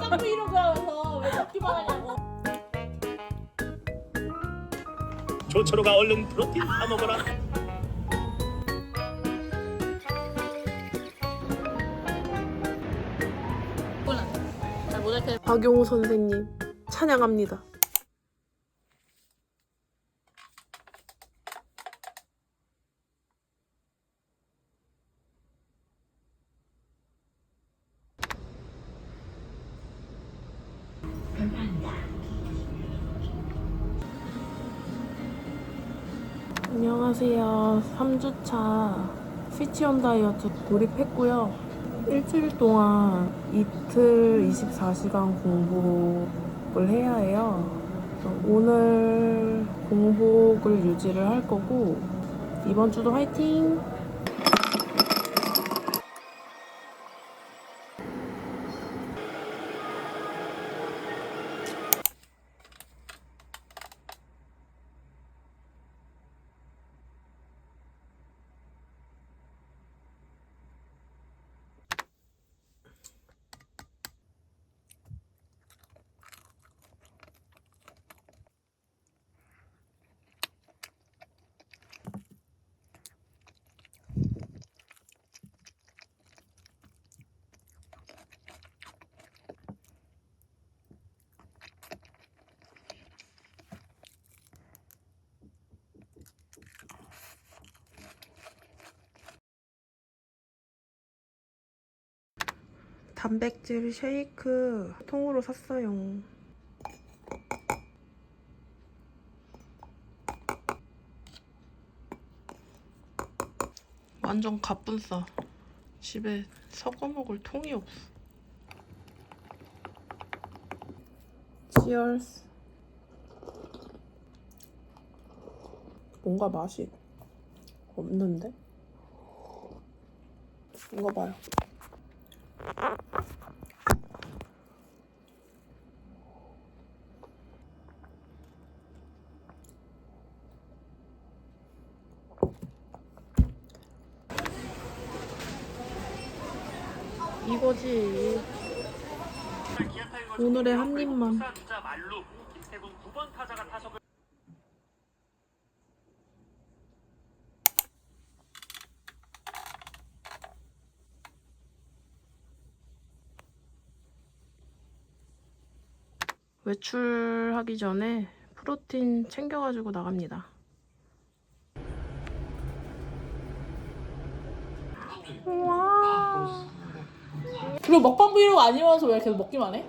일상 브이로그 하면서 왜 먹기만 하냐고. 조철호가 얼른 프로틴 다 먹어라. 몰라. 잘 모자이크 박용우 선생님 찬양합니다. 3주차 스위치온 다이어트 돌입했고요. 일주일 동안 이틀 24시간 공복을 해야 해요. 오늘 공복을 유지를 할 거고 이번 주도 화이팅! 단백질 쉐이크 통으로 샀어요. 완전 가뿐싸. 집에 섞어 먹을 통이 없어. 치얼스. 뭔가 맛이 없는데? 이거 봐요. 이거지. 오늘의 한 입만. 말루 김태군 9번 타자가 타석을 외출하기 전에 프로틴 챙겨가지고 나갑니다. 와, 그리고 먹방 브이로그 아니면서 왜 계속 먹기만 해?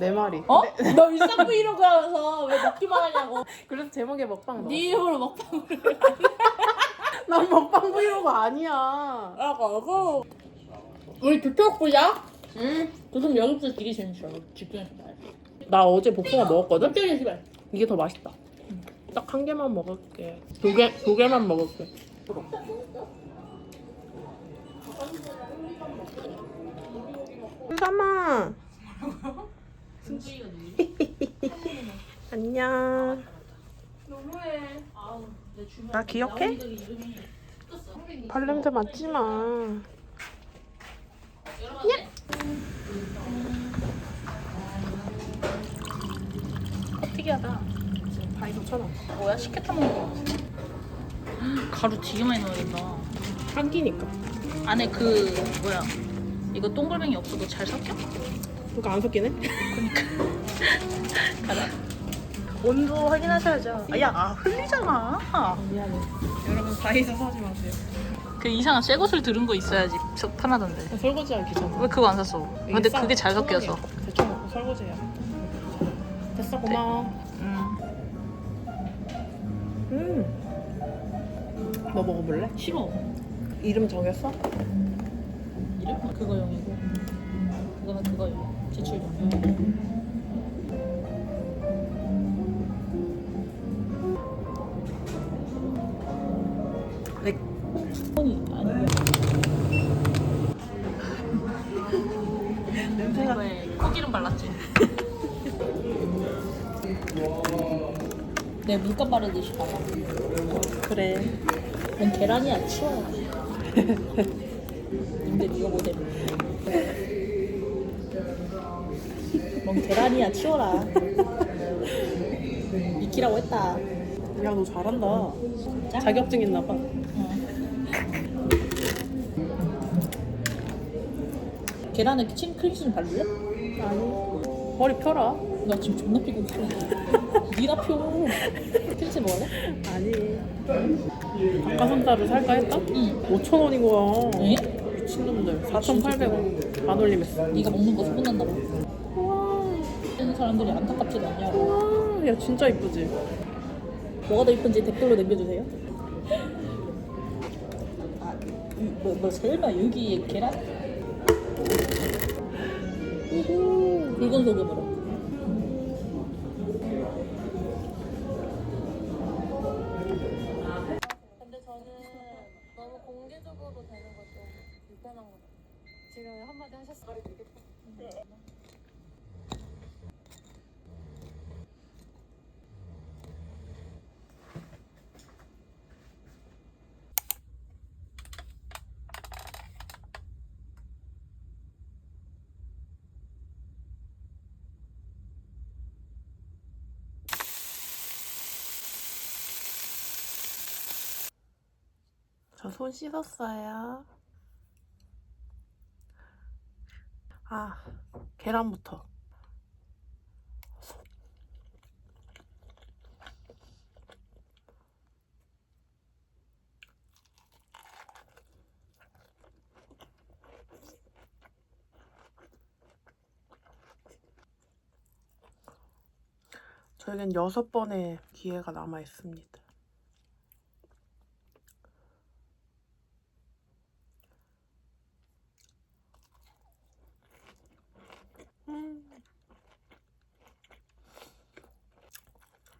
내 말이. 어? 너 일상 브이로그 하면서 왜 먹기만 하냐고. 그래서 제목에 먹방 넣어. 네 입으로 먹방 브이로그 난 먹방 브이로그 아니야. 하라고. 우리 두쪽 보자. 응. 요즘 연습생 되게 재밌어. 집중해서 봐야 돼. 나 어제 복숭아 먹었거든. 깜짝이야 씨발. 이게 더 맛있다. 딱 한 개만 먹을게. 두 개, 두 개만 먹을게. 삼아. 안녕. 너무해. 나 기억해? 발냄새 맡지 마. 특이하다. 바이 좋잖아. 뭐야 식혜탕 먹는 거 같아. 가루 되게 많이 넣어야 된다. 한끼니까. 안에 그 뭐야 이거 동글뱅이 없어도 잘 섞여? 그러니까 안 섞이네? 가자. 온도 확인하셔야죠. 아, 야, 아, 흘리잖아. 미안해. 여러분 바이서 사지 마세요. 그 이상한 새 것을 들은 거 있어야지 속 편하던데. 설거지하기 귀찮아. 왜 그거 안 샀어? 근데 그게 잘 섞여서. 대충 먹고 설거지해야 됐어 고마워. 음. 음. 너 먹어볼래? 싫어. 이름 정했어? 이름 그거 용이고 그거는 그거용. 지출용. 내 물감 바르듯이 발라. 그래. 넌 계란이야 치워. 근데 네가 모델. 넌 계란이야 치워라. 익히라고 했다. 야 너 잘한다. 진짜? 자격증 있나 봐. 계란에 침 크림슨 바를래? 아니. 머리 펴라. 나 지금 존나 있 펴. 크림슨 먹을래? 아니. 닭가슴살을 살까 했다? 응. 5천 원인 거야. 에? 미친놈들. 4,800원. 안 올리면서. 네가 먹는 거 소문난다 봐. 우와. 하는 사람들이 안타깝지도 않냐고. 우와. 야 진짜 이쁘지? 뭐가 더 이쁜지 댓글로 남겨주세요. 아, 이- 뭐, 뭐 설마 여기에 계란? 오호, 붉은 소금으로. 것 같아요. 지금 한마디 하셨어요. 저손 씻었어요. 아, 계란부터. 저에겐 여섯 번의 기회가 남아 있습니다.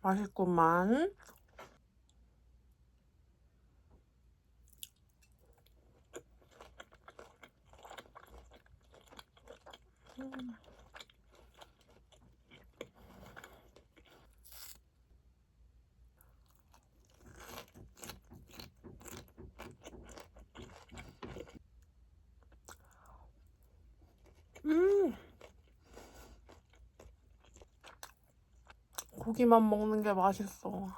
맛있구만. 음. 음. 고기만 먹는 게 맛있어.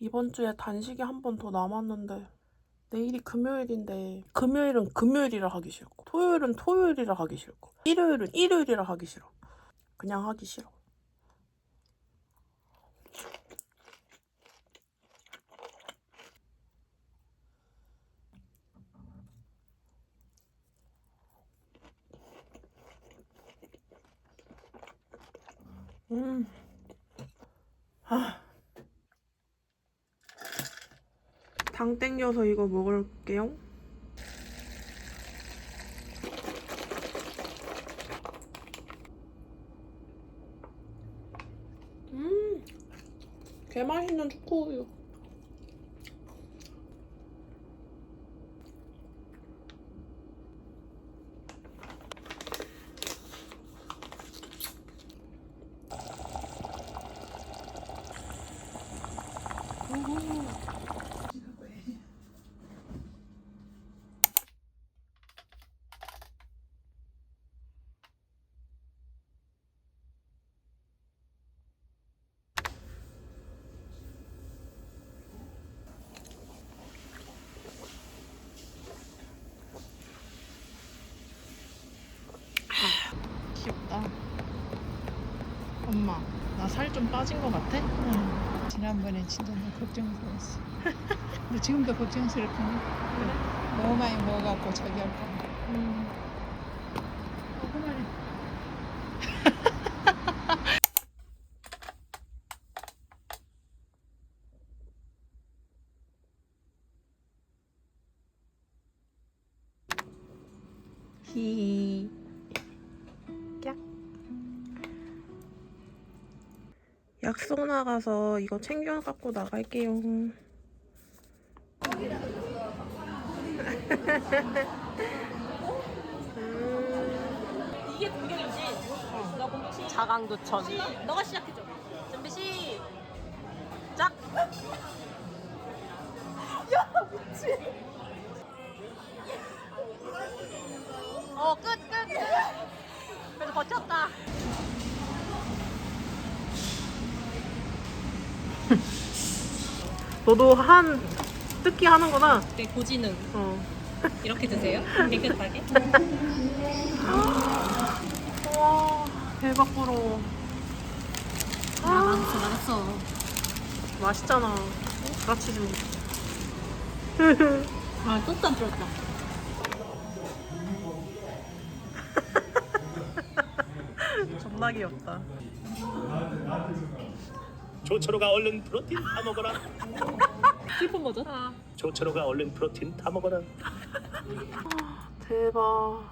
이번 주에 단식이 한 번 더 남았는데 내일이 금요일인데 금요일은 금요일이라 하기 싫고 토요일은 토요일이라 하기 싫고 일요일은 일요일이라 하기 싫어. 그냥 하기 싫어. 음. 아. 당 땡겨서 이거 먹을게요. 음. 개 맛있는 초코우유. 엄마, 나 살 좀 빠진 것 같아? 지난번에 진짜 너무 걱정스러웠어. 근데 지금도 걱정스럽구나. 너무 많이 먹어갖고 저기 할까 봐. 어, 약속 나가서 이거 챙겨 갖고 나갈게요. 이게 공격이지. 너 공격 시. 자강두천. 너가 시작해줘. 준비 시작. 어, 끝, 끝, 끝. 그래도 버텼다. 너도 한 뜯기 하는구나. 네, 고지능. 어. 이렇게 드세요? 깨끗하게? 와, 대박 부러워. 나갔어, 나갔어. 맛있잖아. 브라치즈. 아, 소스 안 들었다. 존나 귀엽다. 조철호가 얼른 프로틴 타 먹어라 슬픈 버전? 조철호가 얼른 프로틴 타 먹어라 대박.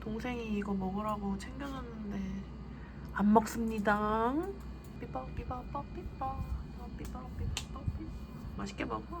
동생이 이거 먹으라고 챙겨줬는데 안 먹습니다. 삐빠 삐빠 빠 삐빠 삐빠 삐빠 삐 맛있게 먹어.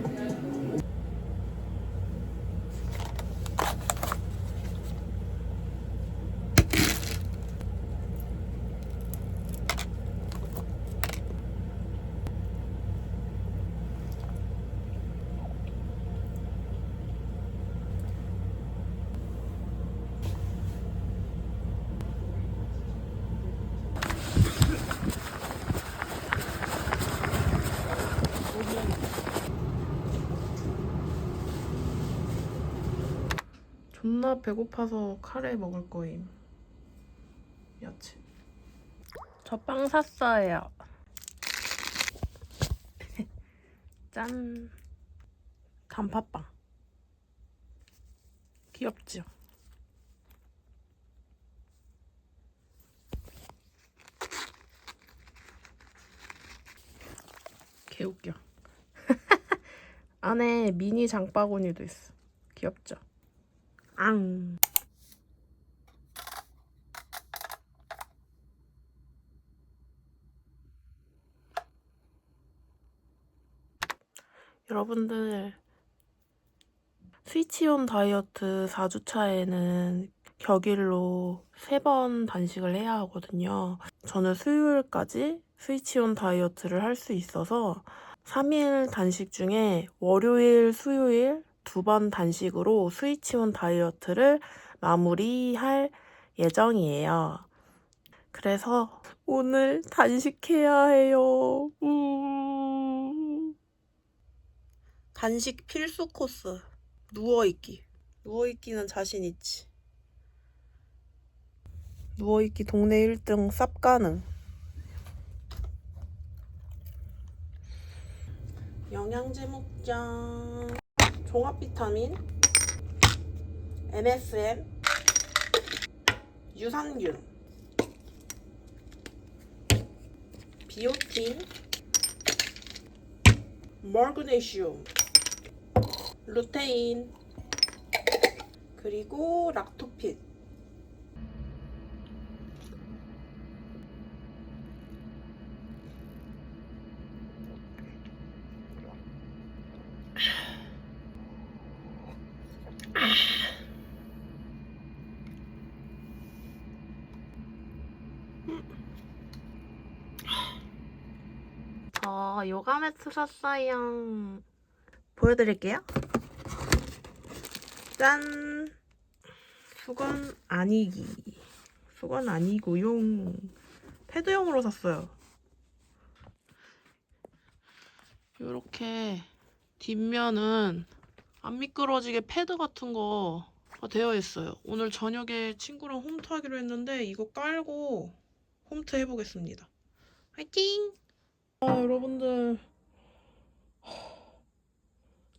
존나 배고파서 카레 먹을 거임. 야채. 저 빵 샀어요. 짠. 단팥빵. 귀엽죠? 개웃겨. 안에 미니 장바구니도 있어. 귀엽죠? 앙. 여러분들 스위치온 다이어트 4주차에는 격일로 3번 단식을 해야 하거든요. 저는 수요일까지 스위치온 다이어트를 할 수 있어서 3일 단식 중에 월요일, 수요일 두 번 단식으로 스위치온 다이어트를 마무리할 예정이에요. 그래서 오늘 단식해야 해요. 우. 단식 필수 코스. 누워있기. 누워있기는 자신 있지. 누워있기 동네 1등 쌉 가능. 영양제 먹자. 종합 비타민, MSM, 유산균, 비오틴, 멀그네슘, 루테인, 그리고 락토 샀어요. 보여드릴게요. 짠! 수건 아니기. 수건 아니고요. 패드용으로 샀어요. 요렇게 뒷면은 안 미끄러지게 패드 같은 거 되어 있어요. 오늘 저녁에 친구랑 홈트 하기로 했는데 이거 깔고 홈트 해보겠습니다. 화이팅! 아, 여러분들.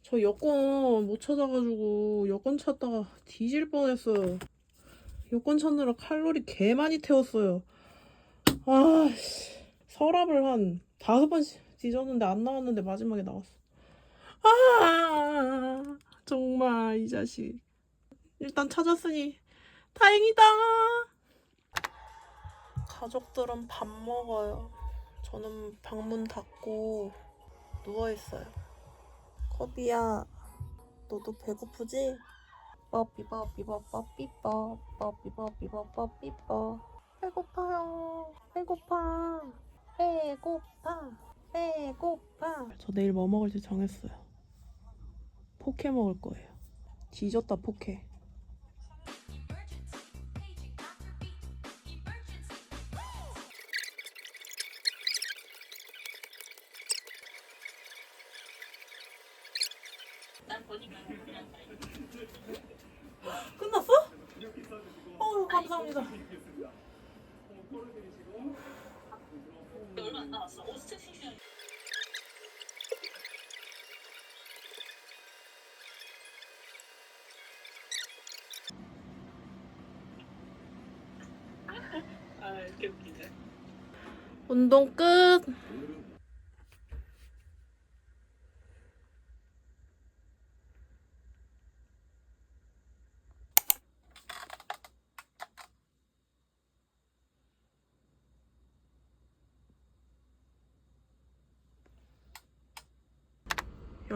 저 여권 못 찾아가지고 여권 찾다가 뒤질 뻔했어요. 여권 찾느라 칼로리 개 많이 태웠어요. 아 씨 서랍을 한 다섯 번 뒤졌는데 안 나왔는데 마지막에 나왔어. 아 정말 이 자식. 일단 찾았으니 다행이다. 가족들은 밥 먹어요. 저는 방문 닫고 누워 있어요. 커비야, 너도 배고프지? 뻐삐뻐삐뻐삐뻐 뻐삐뻐삐뻐삐뻐 배고파요. 배고파. 배고파. 배고파. 저 내일 뭐 먹을지 정했어요. 포케 먹을 거예요. 뒤졌다 포케. 감사합니다. 운동 끝.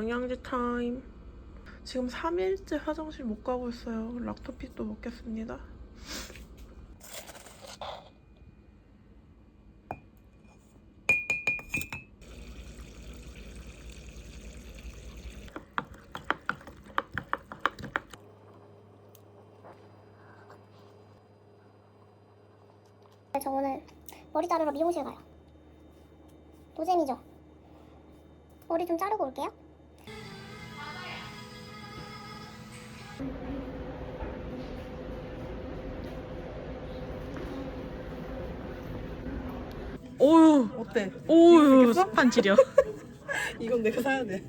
영양제 타임. 지금 3일째 화장실 못 가고 있어요. 락토핏도 먹겠습니다. 저 오늘 머리 자르러 미용실 가요. 노잼이죠? 머리 좀 자르고 올게요. 오유 어때? 오유 한 지려. 이건 내가 사야 돼.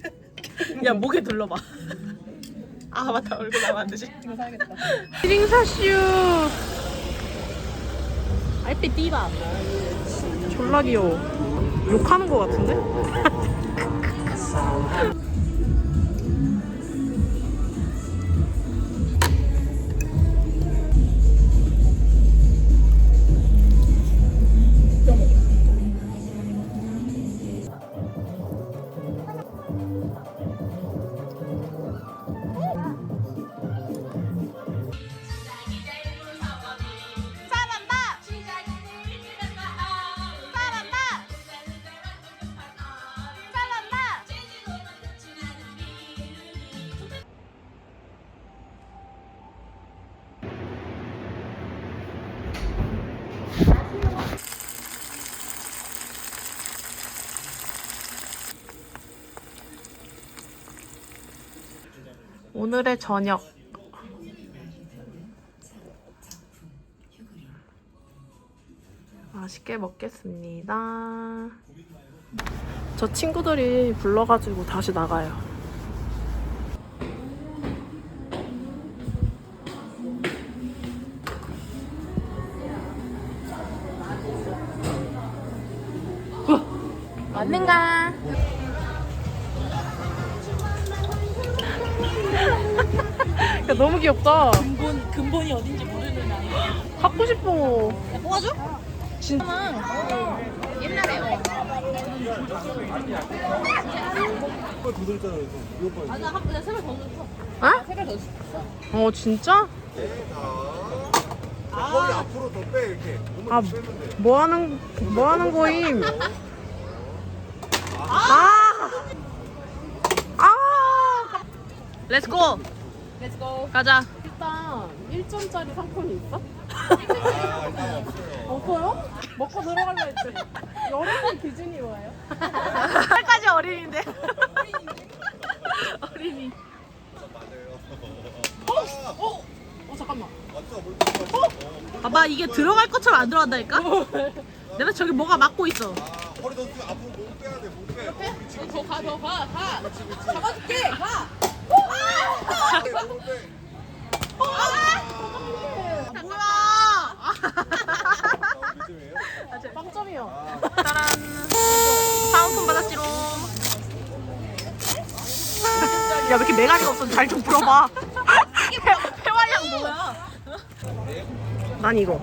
야 목에 둘러봐. 아 맞다 얼굴 나면 안 되지. 이거 사야겠다. 리링사슈. 알때 띠바. 졸라 귀여워. 욕하는 거 같은데? 오늘의 저녁. 맛있게 먹겠습니다. 저 친구들이 불러가지고 다시 나가요. 맞는가? 너무 귀엽다. 근본, 근본이 어딘지 모르는 아이. 갖고 싶어. 뽑아줘? 진짜. 옛날에 어. 한 번에 세발 더 넣었어. 어? 세발 더 넣었어. 어, 진짜? 머리 앞으로 더 빼 이렇게 아. 뭐 하는, 뭐 하는 거임? 아! 아! 렛츠고! 렛츠고. 가자. 일단 1점짜리 상품이 있어? 아, 일단 없어요. 없어요? 먹고 들어갈라 했지. 여름의 기준이 뭐예요? 살까지 어린인데. 어린이. 맞아요. 어 잠깐만. 맞죠? 물 붓고 왔어. 봐봐, 이게 들어갈 것처럼 안 들어간다니까? 내가 저기 뭐가 막고 있어. 아, 허리 더 뒤- 앞으로 몸 빼야 돼. 몸 빼. 어. 더 가, 더 가, 가. 잡아줄게, 가. 빵점이요. 짜란. 사은품 받았지롱. 야, 왜 이렇게 메가리가 없어? 잘 좀 불어봐. 폐활량 뭐야? 난 이거.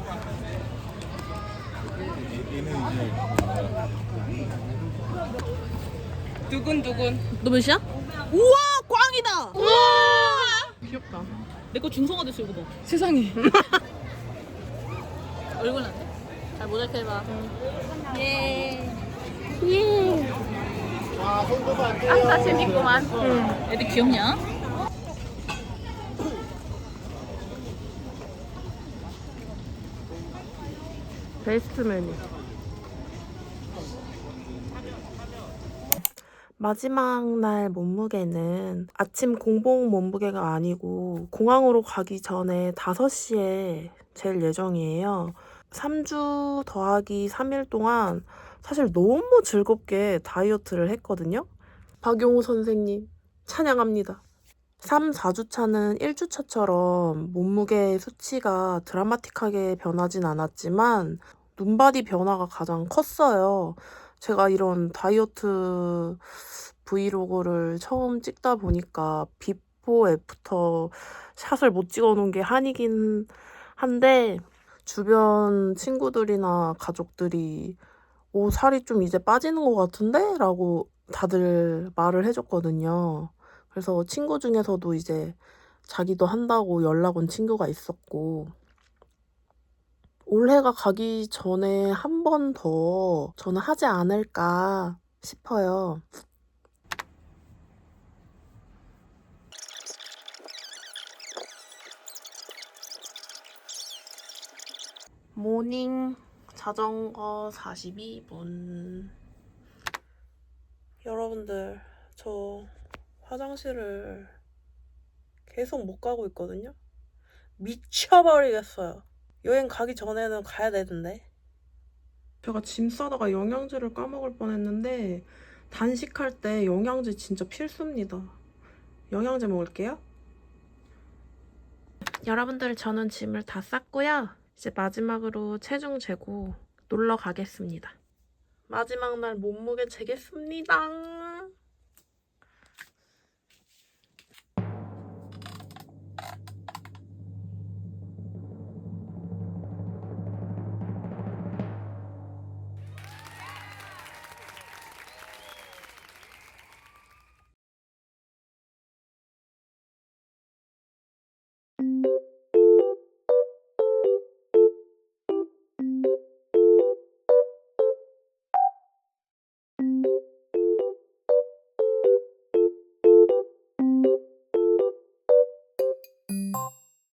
두근두근. 너 몇이야? 우와, 꽝이다! 우와! 귀엽다. 내 거 중성화 됐어 이거 봐. 세상에. 얼굴 안 돼? 잘 모자이크 해봐. 아싸 재밌구만. 애들 귀엽냐? 베스트 메뉴. 마지막 날 몸무게는 아침 공복 몸무게가 아니고 공항으로 가기 전에 5시에 잴 예정이에요. 3주 더하기 3일 동안 사실 너무 즐겁게 다이어트를 했거든요. 박용호 선생님, 찬양합니다. 3, 4주차는 1주차처럼 몸무게 수치가 드라마틱하게 변하진 않았지만 눈바디 변화가 가장 컸어요. 제가 이런 다이어트 브이로그를 처음 찍다 보니까 비포 애프터 샷을 못 찍어 놓은 게 한이긴 한데 주변 친구들이나 가족들이 오 살이 좀 이제 빠지는 것 같은데? 라고 다들 말을 해줬거든요. 그래서 친구 중에서도 이제 자기도 한다고 연락 온 친구가 있었고 올해가 가기 전에 한 번 더 저는 하지 않을까 싶어요. 모닝 자전거 42분. 여러분들, 저 화장실을 계속 못 가고 있거든요. 미쳐버리겠어요. 여행 가기 전에는 가야 되는데. 제가 짐 싸다가 영양제를 까먹을 뻔했는데 단식할 때 영양제 진짜 필수입니다. 영양제 먹을게요. 여러분들 저는 짐을 다 쌌고요. 이제 마지막으로 체중 재고 놀러 가겠습니다. 마지막 날 몸무게 재겠습니다.